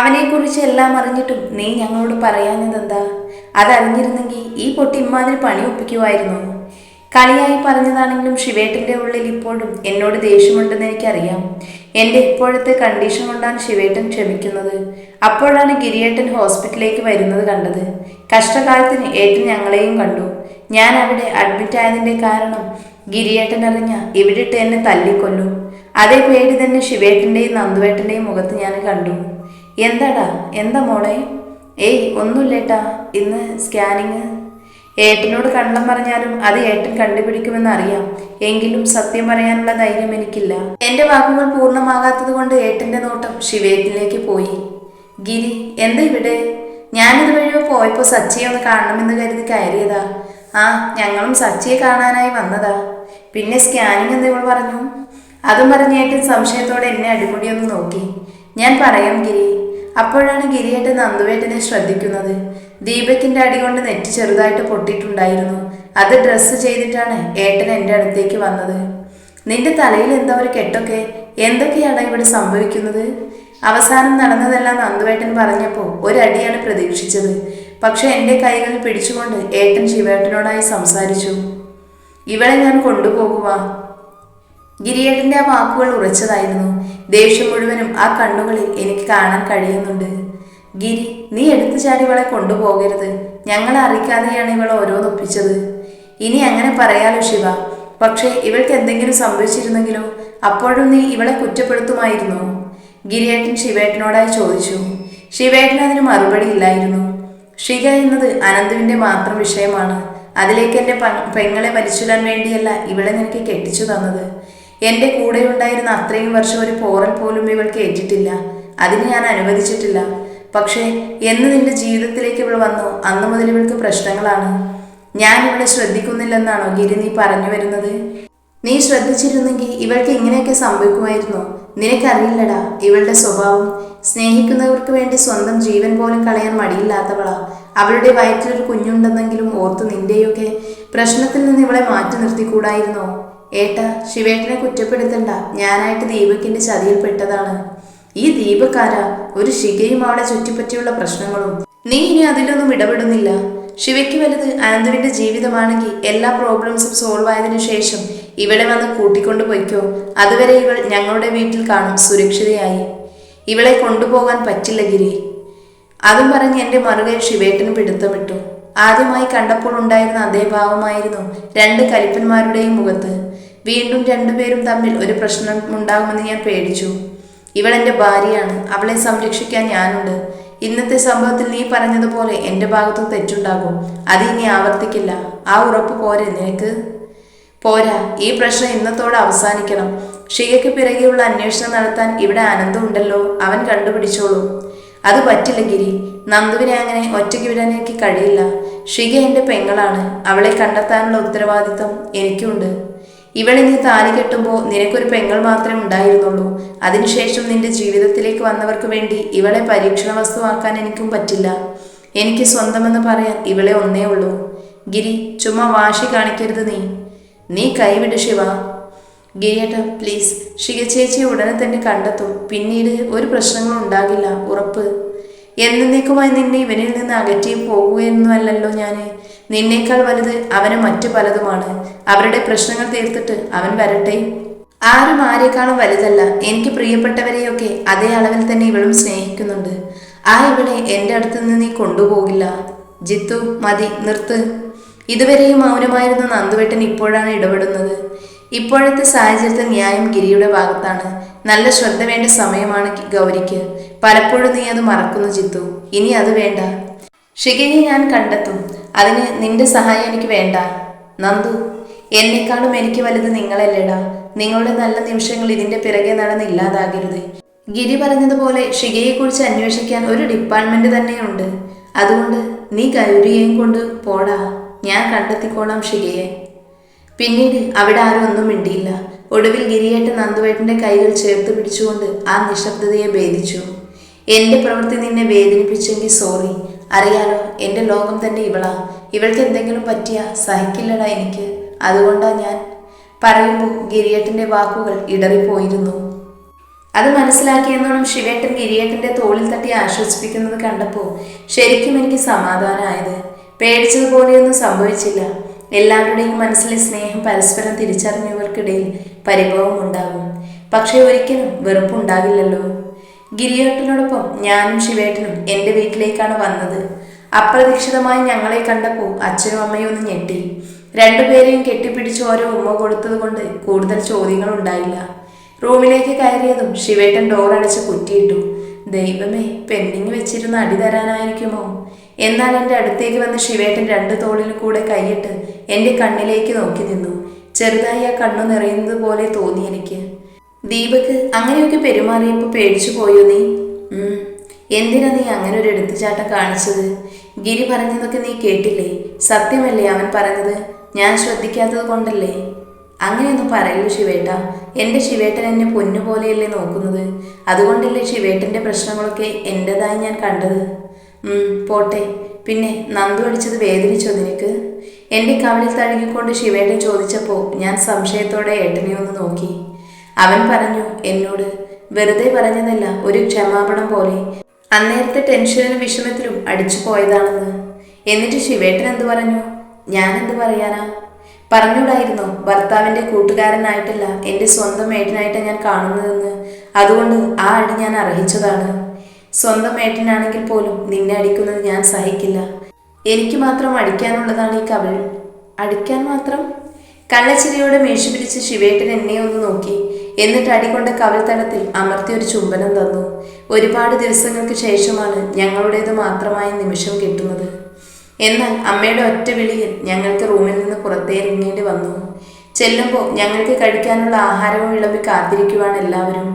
അവനെക്കുറിച്ച് എല്ലാം അറിഞ്ഞിട്ടും നീ ഞങ്ങളോട് പറയാഞ്ഞതെന്താ? അതറിഞ്ഞിരുന്നെങ്കിൽ ഈ പൊട്ടി ഇമ്മാതിരി പണി ഒപ്പിക്കുമായിരുന്നു കളിയായി പറഞ്ഞതാണെങ്കിലും ശിവേട്ടന്റെ ഉള്ളിൽ ഇപ്പോഴും എന്നോട് ദേഷ്യമുണ്ടെന്ന് എനിക്കറിയാം. എന്റെ ഇപ്പോഴത്തെ കണ്ടീഷൻ കൊണ്ടാണ് ശിവേട്ടൻ ക്ഷമിക്കുന്നത്. അപ്പോഴാണ് ഗിരിയേട്ടൻ ഹോസ്പിറ്റലിലേക്ക് വരുന്നത് കണ്ടത്. കഷ്ടകാലത്തിന് ഏട്ടൻ ഞങ്ങളെയും കണ്ടു. ഞാൻ അവിടെ അഡ്മിറ്റ് ആയതിന്റെ കാരണം ഗിരിയേട്ടൻ അറിഞ്ഞ ഇവിടിട്ട് എന്നെ തല്ലിക്കൊല്ലും. അതേ പേടി തന്നെ ശിവേട്ടന്റെയും നന്ദുവേട്ടന്റെയും മുഖത്ത് ഞാൻ കണ്ടു. എന്താടാ? എന്താ മോളെ? ഏയ് ഒന്നുമില്ലേട്ടാ. ഇന്ന് സ്കാനിങ്. ഏട്ടനോട് കള്ളം പറഞ്ഞാലും അത് ഏട്ടൻ കണ്ടുപിടിക്കുമെന്ന് അറിയാം എങ്കിലും സത്യം പറയാനുള്ള ധൈര്യം എനിക്കില്ല. എന്റെ വാക്കുകൾ പൂർണമാകാത്തത് കൊണ്ട് ഏട്ടന്റെ നോട്ടം ശിവേട്ടനിലേക്ക് പോയി. ഗിരി എന്താ ഇവിടെ? ഞാനിത് വഴി പോയപ്പോൾ സച്ചിയെ ഒന്ന് കാണണമെന്ന് കരുതി കയറിയതാ. ആ ഞങ്ങളും സച്ചിയെ കാണാനായി വന്നതാ. പിന്നെ സ്കാനിങ് എന്ന് ഇവൾ പറഞ്ഞു? അതും പറഞ്ഞേട്ടൻ സംശയത്തോടെ എന്നെ അടിമുടി നോക്കി. ഞാൻ പറയാം ഗിരി. അപ്പോഴാണ് ഗിരിയേട്ടൻ നന്ദുവേട്ടനെ ശ്രദ്ധിക്കുന്നത്. ദീപക്കിന്റെ അടി കൊണ്ട് നെറ്റി ചെറുതായിട്ട് പൊട്ടിയിട്ടുണ്ടായിരുന്നു. അത് ഡ്രസ്സ് ചെയ്തിട്ടാണ് ഏട്ടൻ എന്റെ അടുത്തേക്ക് വന്നത്. നിന്റെ തലയിൽ എന്താ ഒരു കെട്ടൊക്കെ? എന്തൊക്കെയാണ് ഇവിടെ സംഭവിക്കുന്നത്? അവസാനം നടന്നതെല്ലാം നന്ദുവേട്ടൻ പറഞ്ഞപ്പോൾ ഒരടിയാണ് പ്രതീക്ഷിച്ചത്. പക്ഷെ എന്റെ കൈകൾ പിടിച്ചുകൊണ്ട് ഏട്ടൻ ശിവേട്ടനോടായി സംസാരിച്ചു. ഇവളെ ഞാൻ കൊണ്ടുപോകുവാ. ഗിരിയേട്ടന്റെ ആ വാക്കുകൾ ഉറച്ചതായിരുന്നു. ദേഷ്യം മുഴുവനും ആ കണ്ണുകളിൽ എനിക്ക് കാണാൻ കഴിയുന്നുണ്ട്. ഗിരി നീ എടുത്തു ചാടി ഇവളെ കൊണ്ടുപോകരുത്. ഞങ്ങളെ അറിയിക്കാതെയാണ് ഇവൾ ഓരോന്നൊപ്പിച്ചത് ഇനി അങ്ങനെ പറയാലോ ശിവ. പക്ഷേ ഇവൾക്ക് എന്തെങ്കിലും സംഭവിച്ചിരുന്നെങ്കിലോ അപ്പോഴും നീ ഇവളെ കുറ്റപ്പെടുത്തുമായിരുന്നു? ഗിരിയേട്ടൻ ശിവേട്ടനോടായി ചോദിച്ചു. ശിവേട്ടൻ അതിന് മറുപടി ഇല്ലായിരുന്നു. ഷിക എന്നത് അനന്തുവിന്റെ മാത്രം വിഷയമാണ്. അതിലേക്ക് എന്റെ പെങ്ങളെ വലിച്ചിടാൻ വേണ്ടിയല്ല ഇവളെ നിനക്ക് കെട്ടിച്ചു തന്നത്. എന്റെ കൂടെ ഉണ്ടായിരുന്ന അത്രയും വർഷം ഒരു പോറൽ പോലും ഇവൾക്ക് ഏറ്റിട്ടില്ല. അതിന് ഞാൻ അനുവദിച്ചിട്ടില്ല. പക്ഷേ എന്ന് നിന്റെ ജീവിതത്തിലേക്ക് ഇവൾ വന്നു അന്നു മുതൽ ഇവൾക്ക് പ്രശ്നങ്ങളാണ്. ഞാൻ ഇവളെ ശ്രദ്ധിക്കുന്നില്ലെന്നാണോ ഗിരി നീ പറഞ്ഞു വരുന്നത്? നീ ശ്രദ്ധിച്ചിരുന്നെങ്കിൽ ഇവൾക്ക് ഇങ്ങനെയൊക്കെ സംഭവിക്കുമായിരുന്നു. നിനക്കറിയില്ലടാ ഇവളുടെ സ്വഭാവം. സ്നേഹിക്കുന്നവർക്ക് വേണ്ടി സ്വന്തം ജീവൻ പോലും കളയാൻ മടിയില്ലാത്തവളാ. അവളുടെ വയറ്റിലൊരു കുഞ്ഞുണ്ടെന്നെങ്കിലും ഓർത്ത് നിന്റെയൊക്കെ പ്രശ്നത്തിൽ നിന്ന് ഇവളെ മാറ്റി നിർത്തിക്കൂടായിരുന്നോ? ഏട്ടാ ശിവേട്ടനെ കുറ്റപ്പെടുത്തണ്ട. ഞാനായിട്ട് ദീപക്കിന്റെ ചതിയിൽപ്പെട്ടതാണ് ഈ ദീപക്കാര ഒരു ശിഖയും അവളെ ചുറ്റിപ്പറ്റിയുള്ള പ്രശ്നങ്ങളും. നീ ഇനി അതിലൊന്നും ഇടപെടുന്നില്ല. ശിവയ്ക്ക് വലുത് അനന്തുവിന്റെ ജീവിതമാണെങ്കിൽ എല്ലാ പ്രോബ്ലംസും സോൾവ് ആയതിനു ശേഷം ഇവളെ വന്ന് കൂട്ടിക്കൊണ്ടു പോയിക്കോ. അതുവരെ ഇവൾ ഞങ്ങളുടെ വീട്ടിൽ കാണും സുരക്ഷിതയായി. ഇവളെ കൊണ്ടുപോകാൻ പറ്റില്ല ഗിരി. അതും പറഞ്ഞ് എന്റെ മറുകൈ ശിവേട്ടന് പിടുത്തമിട്ടു. ആദ്യമായി കണ്ടപ്പോൾ ഉണ്ടായിരുന്ന അതേ ഭാവമായിരുന്നു രണ്ട് കലിപ്പന്മാരുടെയും മുഖത്ത്. വീണ്ടും രണ്ടുപേരും തമ്മിൽ ഒരു പ്രശ്നം ഉണ്ടാകുമെന്ന് ഞാൻ പേടിച്ചു. ഇവൾ എന്റെ ഭാര്യയാണ് അവളെ സംരക്ഷിക്കാൻ ഞാനുണ്ട്. ഇന്നത്തെ സംഭവത്തിൽ നീ പറഞ്ഞതുപോലെ എന്റെ ഭാഗത്തും തെറ്റുണ്ടാകും. അത് ഇനി ആവർത്തിക്കില്ല. ആ ഉറപ്പ് പോരെ നിനക്ക്? പോരാ ഈ പ്രശ്നം ഇന്നത്തോടെ അവസാനിക്കണം. ഷികയ്ക്ക് പിറകെയുള്ള അന്വേഷണം നടത്താൻ ഇവിടെ ആനന്ദം ഉണ്ടല്ലോ. അവൻ കണ്ടുപിടിച്ചോളൂ. അത് പറ്റില്ല ഗിരി. നന്ദുവിനെ അങ്ങനെ ഒറ്റയ്ക്ക് വിടാൻ കഴിയില്ല. ഷിക എന്റെ പെങ്ങളാണ്. അവളെ കണ്ടെത്താനുള്ള ഉത്തരവാദിത്തം എനിക്കുണ്ട്. ഇവളെ നീ താലി കെട്ടുമ്പോൾ നിനക്കൊരു പെങ്ങൾ മാത്രമേ ഉണ്ടായിരുന്നുള്ളൂ. അതിനുശേഷം നിന്റെ ജീവിതത്തിലേക്ക് വന്നവർക്ക് വേണ്ടി ഇവളെ പരീക്ഷണ വസ്തുവാക്കാൻ എനിക്കും പറ്റില്ല. എനിക്ക് സ്വന്തമെന്ന് പറയാൻ ഇവളെ ഒന്നേ ഉള്ളൂ. ഗിരി ചുമ്മാ വാശി കാണിക്കരുത് നീ. നീ കൈവിട് ശിവ. ഗിരിയേട്ട പ്ലീസ്. ഷിക ചേച്ചിയെ ഉടനെ തന്നെ കണ്ടെത്തും. പിന്നീട് ഒരു പ്രശ്നങ്ങളും ഉണ്ടാകില്ല. ഉറപ്പ്. എന്നേക്കുമായി നിന്നെ ഇവനിൽ നിന്ന് അകറ്റി പോകുകയൊന്നുമല്ലല്ലോ ഞാൻ നിന്നേക്കാൾ വലുത് അവന് മറ്റു പലതുമാണ്. അവരുടെ പ്രശ്നങ്ങൾ തീർത്തിട്ട് അവൻ വരട്ടെ. ആരും ആരെക്കാളും വലുതല്ല. എനിക്ക് പ്രിയപ്പെട്ടവരെയൊക്കെ അതേ അളവിൽ തന്നെ ഇവളും സ്നേഹിക്കുന്നുണ്ട്. ആ ഇവളെ എന്റെ അടുത്ത് നിന്ന് നീ കൊണ്ടുപോകില്ല. ജിത്തു മതി നിർത്ത്. ഇതുവരെയും മൗനമായിരുന്ന നന്ദുവേട്ടൻ ഇപ്പോഴാണ് ഇടപെടുന്നത്. ഇപ്പോഴത്തെ സാഹചര്യത്തിൽ ന്യായം ഗിരിയുടെ ഭാഗത്താണ്. നല്ല ശ്രദ്ധ വേണ്ട സമയമാണ് ഗൗരിക്ക്. പലപ്പോഴും നീ അത് മറക്കുന്നു ചിത്തു ഇനി അത് വേണ്ട. ഷികയെ ഞാൻ കണ്ടെത്തും. അതിന് നിന്റെ സഹായം എനിക്ക് വേണ്ട. നന്ദു എന്നെക്കാളും എനിക്ക് വലുത് നിങ്ങളല്ലേടാ. നിങ്ങളുടെ നല്ല നിമിഷങ്ങൾ ഇതിന്റെ പിറകെ നടന്ന് ഇല്ലാതാകരുത്. ഗിരി പറഞ്ഞതുപോലെ ഷികയെക്കുറിച്ച് അന്വേഷിക്കാൻ ഒരു ഡിപ്പാർട്ട്മെന്റ് തന്നെയുണ്ട്. അതുകൊണ്ട് നീ ഗൗരിയെയും കൊണ്ട് പോടാ. ഞാൻ കണ്ടെത്തിക്കോളാം ഷികയെ പിന്നീട് അവിടെ ആരും ഒന്നും മിണ്ടിയില്ല. ഒടുവിൽ ഗിരിയേട്ടൻ നന്ദുവേട്ടന്റെ കൈകൾ ചേർത്ത് പിടിച്ചുകൊണ്ട് ആ നിശബ്ദതയെ ഭേദിച്ചു. എന്റെ പ്രവൃത്തി നിന്നെ വേദനിപ്പിച്ചെങ്കിൽ സോറി. അറിയാലോ എന്റെ ലോകം തന്നെ ഇവളാ. ഇവൾക്ക് എന്തെങ്കിലും പറ്റിയ സഹിക്കില്ലടാ എനിക്ക്. അതുകൊണ്ടാ ഞാൻ പറയുമ്പോൾ ഗിരിയേട്ടന്റെ വാക്കുകൾ ഇടറിപ്പോയിരുന്നു. അത് മനസ്സിലാക്കിയെന്നോണം ശിവേട്ടൻ ഗിരിയേട്ടന്റെ തോളിൽ തട്ടി ആശ്വസിപ്പിക്കുന്നത് കണ്ടപ്പോൾ ശരിക്കും എനിക്ക് സമാധാനമായത്. പേടിച്ചതുപോലെയൊന്നും സംഭവിച്ചില്ല. എല്ലാവരുടെയും മനസ്സിലെ സ്നേഹം പരസ്പരം തിരിച്ചറിഞ്ഞവർക്കിടയിൽ പരിഭവം ഉണ്ടാകും. പക്ഷേ ഒരിക്കലും വെറുപ്പുണ്ടാകില്ലല്ലോ. ഗിരിയേട്ടനോടൊപ്പം ഞാനും ശിവേട്ടനും എന്റെ വീട്ടിലേക്കാണ് വന്നത്. അപ്രതീക്ഷിതമായി ഞങ്ങളെ കണ്ടപ്പോൾ അച്ഛനും അമ്മയും ഒന്ന് ഞെട്ടി. രണ്ടുപേരെയും കെട്ടിപ്പിടിച്ച് ഓരോ ഉമ്മ കൊടുത്തത് കൊണ്ട് കൂടുതൽ ചോദ്യങ്ങൾ ഉണ്ടായില്ല. റൂമിലേക്ക് കയറിയതും ശിവേട്ടൻ ഡോർ അടച്ച് കുറ്റിയിട്ടു. ദൈവമേ പെൻഡിങ് വെച്ചിരുന്ന അടി തരാനായിരിക്കുമോ? എന്നാൽ എന്റെ അടുത്തേക്ക് വന്ന ശിവേട്ടൻ രണ്ട് തോളിൽ കൂടെ കൈയിട്ട് എന്റെ കണ്ണിലേക്ക് നോക്കി നിന്നു. ചെറുതായി ആ കണ്ണു നിറയുന്നത് പോലെ തോന്നി എനിക്ക്. ദീപക് അങ്ങനെയൊക്കെ പെരുമാറിയപ്പോൾ പേടിച്ചു പോയോ നീ. എന്തിനാ നീ അങ്ങനെ ഒരു എടുത്തുചാട്ടം കാണിച്ചത്? ഗിരി പറഞ്ഞതൊക്കെ നീ കേട്ടില്ലേ? സത്യമല്ലേ അവൻ പറഞ്ഞത്? ഞാൻ ശ്രദ്ധിക്കാത്തത് കൊണ്ടല്ലേ? അങ്ങനെയൊന്നും പറയൂ ശിവേട്ട. എന്റെ ശിവേട്ടൻ എന്നെ പൊന്നുപോലെയല്ലേ നോക്കുന്നത്. അതുകൊണ്ടല്ലേ ശിവേട്ടന്റെ പ്രശ്നങ്ങളൊക്കെ എന്റെതായി ഞാൻ കണ്ടത്. പോട്ടെ. പിന്നെ നന്ദു അടിച്ചത് വേദനിച്ചോ നിനക്ക്? എന്റെ കവളിൽ തഴുകിക്കൊണ്ട് ശിവേട്ടൻ ചോദിച്ചപ്പോൾ ഞാൻ സംശയത്തോടെ ഏട്ടനെ ഒന്ന് നോക്കി. അവൻ പറഞ്ഞു എന്നോട് വെറുതെ പറഞ്ഞതല്ല ഒരു ക്ഷമാപണം പോലെ. അന്നേരത്തെ ടെൻഷനും വിഷമത്തിലും അടിച്ചു പോയതാണെന്ന്. എന്നിട്ട് ശിവേട്ടൻ എന്ത് പറഞ്ഞു? ഞാൻ എന്ത് പറയാനാ? പറഞ്ഞൂടായിരുന്നോ? ഭർത്താവിന്റെ കൂട്ടുകാരനായിട്ടല്ല എന്റെ സ്വന്തം ഏട്ടനായിട്ട് ഞാൻ കാണുന്നതെന്ന്. അതുകൊണ്ട് ആ അടി ഞാൻ അർഹിച്ചതാണ്. സ്വന്തം ഏട്ടനാണെങ്കിൽ പോലും നിന്നെ അടിക്കുന്നത് ഞാൻ സഹിക്കില്ല. എനിക്ക് മാത്രം അടിക്കാനുള്ളതാണ് ഈ കവിൾ. അടിക്കാൻ മാത്രം? കള്ളച്ചിരിയോടെ മേശു പിടിച്ച് ശിവേട്ടൻ എന്നെ ഒന്ന് നോക്കി. എന്നിട്ട് അടികൊണ്ട കവിൾ തടത്തിൽ അമർത്തി ഒരു ചുംബനം തന്നു. ഒരുപാട് ദിവസങ്ങൾക്ക് ശേഷമാണ് ഞങ്ങളുടേത് മാത്രമായ നിമിഷം കിട്ടുന്നത്. എന്നാൽ അമ്മയുടെ ഒറ്റ വിളിയിൽ ഞങ്ങൾക്ക് റൂമിൽ നിന്ന് പുറത്തേറിങ്ങേണ്ടി വന്നു. ചെല്ലുമ്പോൾ ഞങ്ങൾക്ക് കഴിക്കാനുള്ള ആഹാരവും വിളമ്പി കാത്തിരിക്കുവാണ് എല്ലാവരും.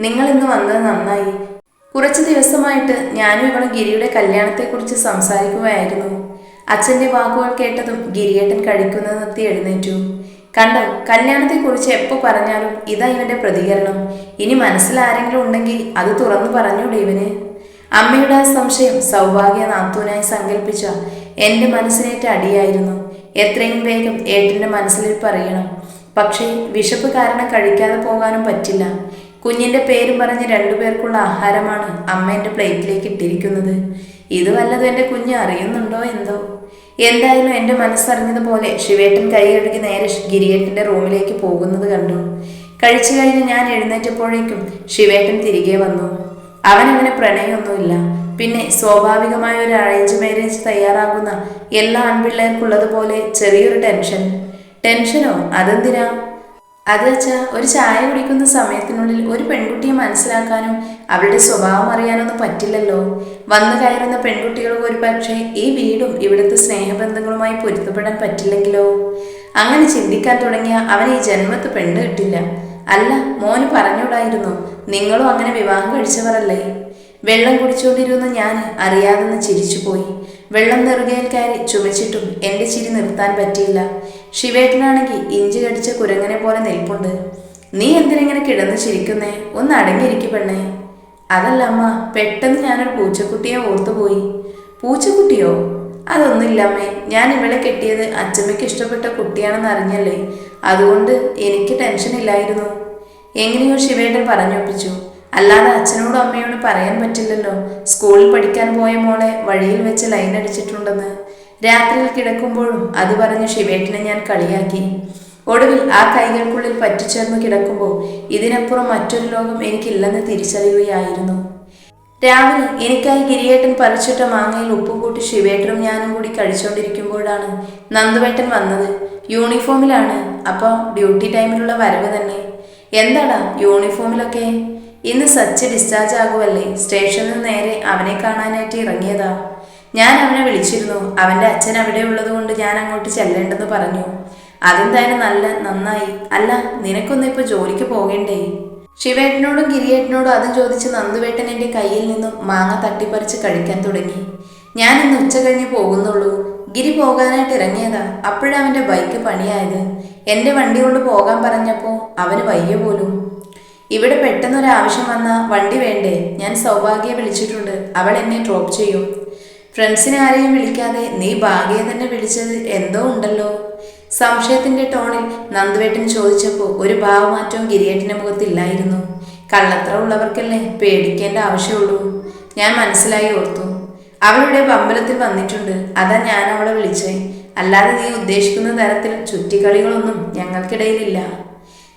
നിങ്ങൾ ഇന്ന് വന്നത് നന്നായി. കുറച്ച് ദിവസമായിട്ട് ഞാനും ഇവളും ഗിരിയുടെ കല്യാണത്തെക്കുറിച്ച് സംസാരിക്കുകയായിരുന്നു. അച്ഛന്റെ വാക്കുകൾ കേട്ടതും ഗിരിയേട്ടൻ കഴിക്കുന്നത് നിർത്തി എഴുന്നേറ്റു. കണ്ടോ കല്യാണത്തെക്കുറിച്ച് എപ്പോൾ പറഞ്ഞാലും ഇതാ ഇവന്റെ പ്രതികരണം. ഇനി മനസ്സിൽ ആരെങ്കിലും ഉണ്ടെങ്കിൽ അത് തുറന്നു പറഞ്ഞൂടെ ഇവന്. അമ്മയുടെ ആ സംശയം സൗഭാഗ്യ നാത്തൂനായി സങ്കല്പിച്ച എന്റെ മനസ്സിനേറ്റ അടിയായിരുന്നു. എത്രയും വേഗം ഏട്ടന്റെ മനസ്സിൽ പറയണം. പക്ഷേ വിശപ്പ് കാരണം കഴിക്കാതെ പോകാനും പറ്റില്ല. കുഞ്ഞിന്റെ പേരും പറഞ്ഞ് രണ്ടുപേർക്കുള്ള ആഹാരമാണ് അമ്മ എന്റെ പ്ലേറ്റിലേക്ക് ഇട്ടിരിക്കുന്നത്. ഇത് വല്ലതും എന്റെ കുഞ്ഞ് അറിയുന്നുണ്ടോ എന്തോ? എന്തായാലും എന്റെ മനസ്സറിഞ്ഞതുപോലെ ശിവേട്ടൻ കൈ നേരെ ഗിരിയേട്ടന്റെ റൂമിലേക്ക് പോകുന്നത് കണ്ടു. കഴിച്ചു കഴിഞ്ഞ് ഞാൻ എഴുന്നേറ്റപ്പോഴേക്കും ശിവേട്ടൻ തിരികെ വന്നു. അവൻ അവന് പ്രണയമൊന്നുമില്ല പിന്നെ സ്വാഭാവികമായ ഒരു അറേഞ്ച് മാരേജ് തയ്യാറാകുന്ന എല്ലാ ആൺപിള്ളേർക്കുള്ളതുപോലെ ചെറിയൊരു ടെൻഷൻ. ടെൻഷനോ? അതെന്തിനാ? അത് വെച്ചാൽ ഒരു ചായ കുടിക്കുന്ന സമയത്തിനുള്ളിൽ ഒരു പെൺകുട്ടിയെ മനസ്സിലാക്കാനും അവളുടെ സ്വഭാവം അറിയാനൊന്നും പറ്റില്ലല്ലോ. വന്നു കയറുന്ന പെൺകുട്ടികൾക്ക് ഒരു പക്ഷേ ഈ വീടും ഇവിടുത്തെ സ്നേഹബന്ധങ്ങളുമായി പൊരുത്തപ്പെടാൻ പറ്റില്ലെങ്കിലോ? അങ്ങനെ ചിന്തിക്കാൻ തുടങ്ങിയ അവൻ ഈ ജന്മത്ത് പെണ്ണ് കിട്ടില്ല. അല്ല മോന് പറഞ്ഞൂടായിരുന്നു നിങ്ങളും അങ്ങനെ വിവാഹം കഴിച്ചവരല്ലേ? വെള്ളം കുടിച്ചുകൊണ്ടിരുന്ന ഞാൻ അറിയാതെന്ന് ചിരിച്ചുപോയി. വെള്ളം നെറുകയിൽ കയറി ചുമച്ചിട്ടും എന്റെ ചിരി നിർത്താൻ പറ്റിയില്ല. ശിവേട്ടനാണെങ്കിൽ ഇഞ്ചി കടിച്ച കുരങ്ങനെ പോലെ നിൽപ്പുണ്ട്. നീ എന്തിനെങ്ങനെ കിടന്ന് ചിരിക്കുന്നേ? ഒന്ന് അടങ്ങിയിരിക്കും പെണ്ണേ. അതല്ല അമ്മ പെട്ടെന്ന് ഞാനൊരു പൂച്ചക്കുട്ടിയെ ഓർത്തുപോയി പൂച്ചക്കുട്ടിയോ? അതൊന്നുമില്ല അമ്മേ. ഞാൻ ഇവിടെ കെട്ടിയത് അച്ചമ്മയ്ക്ക് ഇഷ്ടപ്പെട്ട കുട്ടിയാണെന്ന് അറിഞ്ഞല്ലേ? അതുകൊണ്ട് എനിക്ക് ടെൻഷൻ ഇല്ലായിരുന്നു. എങ്ങനെയോ ശിവേട്ടൻ പറഞ്ഞൊപ്പിച്ചു. അല്ലാതെ അച്ഛനോടും അമ്മയോടും പറയാൻ പറ്റില്ലല്ലോ. സ്കൂളിൽ പഠിക്കാൻ പോയ മോളെ വഴിയിൽ വെച്ച് ലൈൻ അടിച്ചിട്ടുണ്ടെന്ന്. രാത്രിയിൽ കിടക്കുമ്പോഴും അത് പറഞ്ഞ് ശിവേട്ടിനെ ഞാൻ കളിയാക്കി. ഒടുവിൽ ആ കൈകൾക്കുള്ളിൽ പറ്റിച്ചേർന്ന് കിടക്കുമ്പോൾ ഇതിനപ്പുറം മറ്റൊരു ലോകം എനിക്കില്ലെന്ന് തിരിച്ചറിയുകയായിരുന്നു. രാവിലെ എനിക്കായി ഗിരിയേട്ടൻ പറിച്ചിട്ട മാങ്ങയിൽ ഉപ്പ് കൂട്ടി ശിവേട്ടനും ഞാനും കൂടി കഴിച്ചുകൊണ്ടിരിക്കുമ്പോഴാണ് നന്ദുവേട്ടൻ വന്നത്. യൂണിഫോമിലാണ്. അപ്പോൾ ഡ്യൂട്ടി ടൈമിലുള്ള വരവ് തന്നെ. എന്താടാ യൂണിഫോമിലൊക്കെ? ഇന്ന് സച്ച് ഡിസ്ചാർജ് ആകുമല്ലേ സ്റ്റേഷനിൽ നേരെ അവനെ കാണാനായിട്ട് ഇറങ്ങിയതാ. ഞാൻ അവനെ വിളിച്ചിരുന്നു. അവന്റെ അച്ഛൻ അവിടെ ഉള്ളത് കൊണ്ട് ഞാൻ അങ്ങോട്ട് ചെല്ലേണ്ടെന്ന് പറഞ്ഞു. അതെന്തായാലും നല്ല നന്നായി. അല്ല നിനക്കൊന്നും ഇപ്പോൾ ജോലിക്ക് പോകണ്ടേ? ശിവേട്ടനോടും ഗിരിയേട്ടനോടും അതും ചോദിച്ച് നന്ദുവേട്ടൻ എന്റെ കയ്യിൽ നിന്നും മാങ്ങ തട്ടിപ്പറിച്ച് കഴിക്കാൻ തുടങ്ങി. ഞാൻ ഇന്ന് ഉച്ച കഴിഞ്ഞ് പോകുന്നുള്ളൂ. ഗിരി പോകാനായിട്ട് ഇറങ്ങിയതാ. അപ്പോഴവന്റെ ബൈക്ക് പണിയായത്. എന്റെ വണ്ടി കൊണ്ട് പോകാൻ പറഞ്ഞപ്പോൾ അവന് വയ്യ പോലും. ഇവിടെ പെട്ടെന്നൊരു ആവശ്യം വന്ന വണ്ടി വേണ്ടേ? ഞാൻ സൗഭാഗ്യയെ വിളിച്ചിട്ടുണ്ട്. അവൾ എന്നെ ഡ്രോപ്പ് ചെയ്യും. ഫ്രണ്ട്സിനെ ആരെയും വിളിക്കാതെ നീ ഭാഗ്യയെ തന്നെ വിളിച്ചത് എന്തോ ഉണ്ടല്ലോ? സംശയത്തിന്റെ ടോണിൽ നന്ദുവേട്ടൻ ചോദിച്ചപ്പോൾ ഒരു ഭാവമാറ്റവും ഗിരിയേട്ടന്റെ മുഖത്തില്ലായിരുന്നു. കള്ളത്ര ഉള്ളവർക്കല്ലേ പേടിക്കേണ്ട ആവശ്യമുള്ളൂ. ഞാൻ മനസ്സിലായി ഓർത്തു. അവളുടെ അമ്പലത്തിൽ വന്നിട്ടുണ്ട്. അതാ ഞാൻ അവളെ വിളിച്ചേ. അല്ലാതെ നീ ഉദ്ദേശിക്കുന്ന തരത്തിൽ ചുറ്റിക്കളികളൊന്നും ഞങ്ങൾക്കിടയിലില്ല.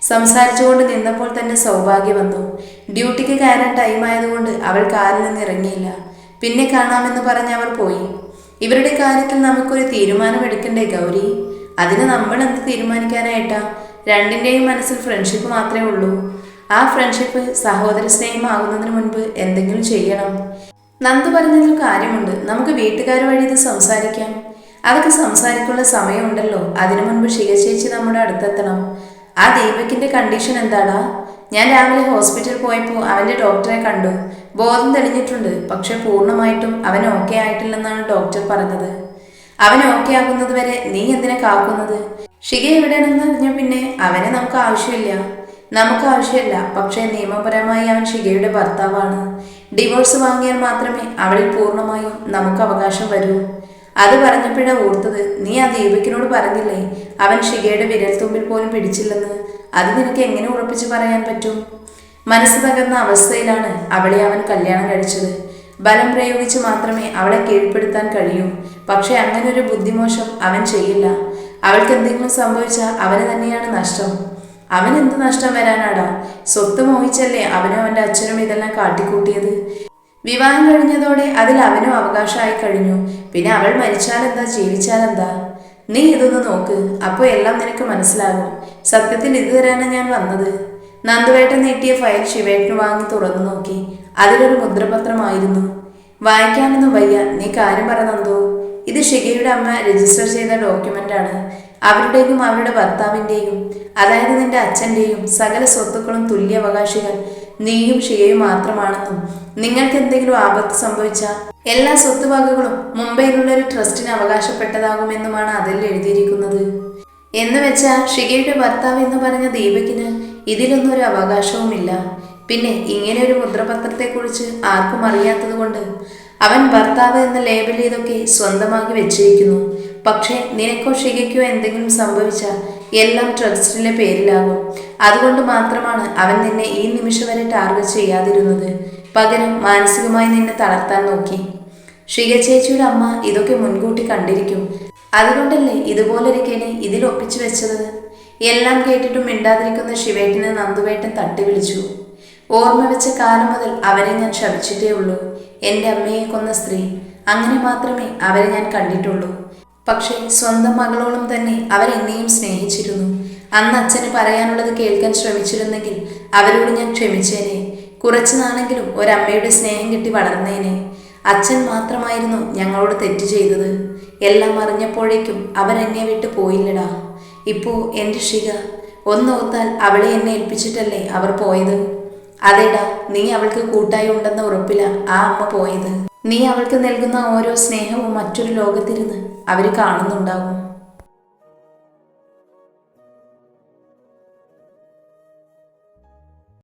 സംസാരിച്ചുകൊണ്ട് നിന്നപ്പോൾ തന്നെ സൗഭാഗ്യം വന്നു ഡ്യൂട്ടിക്ക് കയറാൻ ടൈം ആയതുകൊണ്ട് അവൾ കാറിൽ നിന്ന് ഇറങ്ങിയില്ല. പിന്നെ കാണാമെന്ന് പറഞ്ഞ് അവർ പോയി. ഇവരുടെ കാര്യത്തിൽ നമുക്കൊരു തീരുമാനമെടുക്കണ്ടേ ഗൗരി? അതിന് നമ്മൾ എന്ത് തീരുമാനിക്കാനായിട്ടാ? രണ്ടിന്റെയും മനസ്സിൽ ഫ്രണ്ട്ഷിപ്പ് മാത്രമേ ഉള്ളൂ. ആ ഫ്രണ്ട്ഷിപ്പ് സഹോദര സ്നേഹമാകുന്നതിന് മുൻപ് എന്തെങ്കിലും ചെയ്യണം. നന്ദു പറഞ്ഞതിൽ കാര്യമുണ്ട്. നമുക്ക് വീട്ടുകാർ വഴി ഇത് സംസാരിക്കാം. അതൊക്കെ സംസാരിക്കാനുള്ള സമയമുണ്ടല്ലോ. അതിനു മുൻപ് ചേച്ചി നമ്മുടെ അടുത്തെത്തണം. ആ ദീപകിന്റെ കണ്ടീഷൻ എന്താടാ? ഞാൻ രാവിലെ ഹോസ്പിറ്റലിൽ പോയപ്പോൾ അവന്റെ ഡോക്ടറെ കണ്ടു. ബോധം തെളിഞ്ഞിട്ടുണ്ട്. പക്ഷെ പൂർണമായിട്ടും അവൻ ഓക്കെ ആയിട്ടില്ലെന്നാണ് ഡോക്ടർ പറഞ്ഞത്. അവൻ ഓക്കെ ആകുന്നത് വരെ നീ എന്തിനെ കാക്കുന്നത്? ഷിക എവിടെയാണെന്ന് അറിഞ്ഞ പിന്നെ അവനെ നമുക്ക് ആവശ്യമില്ല. നമുക്ക് ആവശ്യമില്ല. പക്ഷേ നിയമപരമായി അവൻ ഷികയുടെ ഭർത്താവാണ്. ഡിവോഴ്സ് വാങ്ങിയാൽ മാത്രമേ അവളിൽ പൂർണമായും നമുക്ക് അവകാശം വരൂ. അത് പറഞ്ഞപ്പോഴാ ഓർത്തത്. നീ ആ ദീപകിനോട് പറഞ്ഞില്ലേ? അവൻ ഷികയുടെ വിരൽത്തുമ്പിൽ പോലും പിടിച്ചില്ലെന്ന്. അത് നിനക്ക് എങ്ങനെ ഉറപ്പിച്ച് പറയാൻ പറ്റും? മനസ്സ് തകർന്ന അവസ്ഥയിലാണ് അവളെ അവൻ കല്യാണം കഴിച്ചത്. ബലം പ്രയോഗിച്ച് മാത്രമേ അവളെ കീഴ്പ്പെടുത്താൻ കഴിയൂ. പക്ഷെ അങ്ങനെ ഒരു ബുദ്ധിമോശം അവൻ ചെയ്യില്ല. അവൾക്ക് എന്തെങ്കിലും സംഭവിച്ചാൽ അവന് തന്നെയാണ് നഷ്ടം. അവൻ എന്ത് നഷ്ടം വരാനാടാ? സ്വത്ത് മോഹിച്ചല്ലേ അവനും അവന്റെ അച്ഛനും ഇതെല്ലാം കാട്ടിക്കൂട്ടിയത്? വിവാഹം കഴിഞ്ഞതോടെ അതിൽ അവനും അവകാശമായി കഴിഞ്ഞു. പിന്നെ അവൾ മരിച്ചാലെന്താ ജീവിച്ചാലെന്താ? നീ ഇതൊന്ന് നോക്ക്. അപ്പോൾ എല്ലാം നിനക്ക് മനസ്സിലാകും. സത്യത്തിൽ ഇത് തരാനാണ് ഞാൻ വന്നത്. നന്ദുവേട്ടൻ നീട്ടിയ ഫയൽ ശിവേട്ടന് വാങ്ങി തുറന്നു നോക്കി. അതിലൊരു മുദ്രപത്രമായിരുന്നു. വായിക്കാനൊന്നും വയ്യ. നീ കാര്യം പറ നന്ദു. ഇത് ഷിഗയുടെ അമ്മ രജിസ്റ്റർ ചെയ്ത ഡോക്യുമെന്റ് ആണ് അവരുടെയും അവരുടെ ഭർത്താവിന്റെയും അതായത് നിന്റെ അച്ഛന്റെയും സകല സ്വത്തുക്കളും തുല്യ അവകാശികൾ നീയും ഷിയയും മാത്രമാണെന്നും നിങ്ങൾക്ക് എന്തെങ്കിലും ആപത്ത് സംഭവിച്ച എല്ലാ സ്വത്തുവകകളും മുംബൈയിലുള്ള ഒരു ട്രസ്റ്റിന് അവകാശപ്പെട്ടതാകുമെന്നുമാണ് അതിൽ എഴുതിയിരിക്കുന്നത്. എന്ന് വെച്ചാൽ ഷിഗയുടെ ഭർത്താവ് എന്ന് പറഞ്ഞ ദീപകിന് ഇതിലൊന്നും ഒരു അവകാശവുമില്ല. പിന്നെ ഇങ്ങനെ ഒരു മുദ്രപത്രത്തെക്കുറിച്ച് ആർക്കും അറിയാത്തതുകൊണ്ട് അവൻ ഭർത്താവ് എന്ന ലേബൽ ഇതൊക്കെ സ്വന്തമാക്കി വെച്ചിരിക്കുന്നു. പക്ഷേ നിനക്കോ ഷികയ്ക്കോ എന്തെങ്കിലും സംഭവിച്ചാൽ എല്ലാം ട്രസ്റ്റിലെ പേരിലാകും. അതുകൊണ്ട് മാത്രമാണ് അവൻ നിന്നെ ഈ നിമിഷം വരെ ടാർഗറ്റ് ചെയ്യാതിരുന്നത്. പകരം മാനസികമായി നിന്നെ തളർത്താൻ നോക്കി. ഷിക ചേച്ചിയുടെ അമ്മ ഇതൊക്കെ മുൻകൂട്ടി കണ്ടിരിക്കും. അതുകൊണ്ടല്ലേ ഇതുപോലൊരു കെണി ഇതിൽ ഒപ്പിച്ചു വെച്ചത്? എല്ലാം കേട്ടിട്ടും മിണ്ടാതിരിക്കുന്ന ശിവേട്ടിനെ നന്ദുവേട്ടൻ തട്ടി വിളിച്ചു ഓർമ്മ വെച്ച കാലം മുതൽ അവരെ ഞാൻ ശപിച്ചിട്ടേ ഉള്ളൂ. എന്റെ അമ്മയെ കൊന്ന സ്ത്രീ. അങ്ങനെ മാത്രമേ അവരെ ഞാൻ കണ്ടിട്ടുള്ളൂ. പക്ഷേ സ്വന്തം മകളോളം തന്നെ അവരെന്നെയും സ്നേഹിച്ചിരുന്നു. അന്ന് അച്ഛന് പറയാനുള്ളത് കേൾക്കാൻ ശ്രമിച്ചിരുന്നെങ്കിൽ അവരോട് ഞാൻ ക്ഷമിച്ചേനെ. കുറച്ചു നാളെങ്കിലും ഒരമ്മയുടെ സ്നേഹം കിട്ടി വളർന്നേനെ. അച്ഛൻ മാത്രമായിരുന്നു ഞങ്ങളോട് തെറ്റ് ചെയ്തത്. എല്ലാം അറിഞ്ഞപ്പോഴേക്കും അവരെന്നെ വിട്ട് പോയില്ലടാ. ഇപ്പോ എന്റെ ഷിക ഒന്നോർത്താൽ അവളെ എന്നെ ഏൽപ്പിച്ചിട്ടല്ലേ അവർ പോയത്? അതേടാ നീ അവൾക്ക് കൂട്ടായി ഉണ്ടെന്ന ഉറപ്പില ആ അമ്മ പോയത്. നീ അവൾക്ക് നൽകുന്ന ഓരോ സ്നേഹവും മറ്റൊരു ലോകത്തിരുന്ന് അവർ കാണുന്നുണ്ടാവും.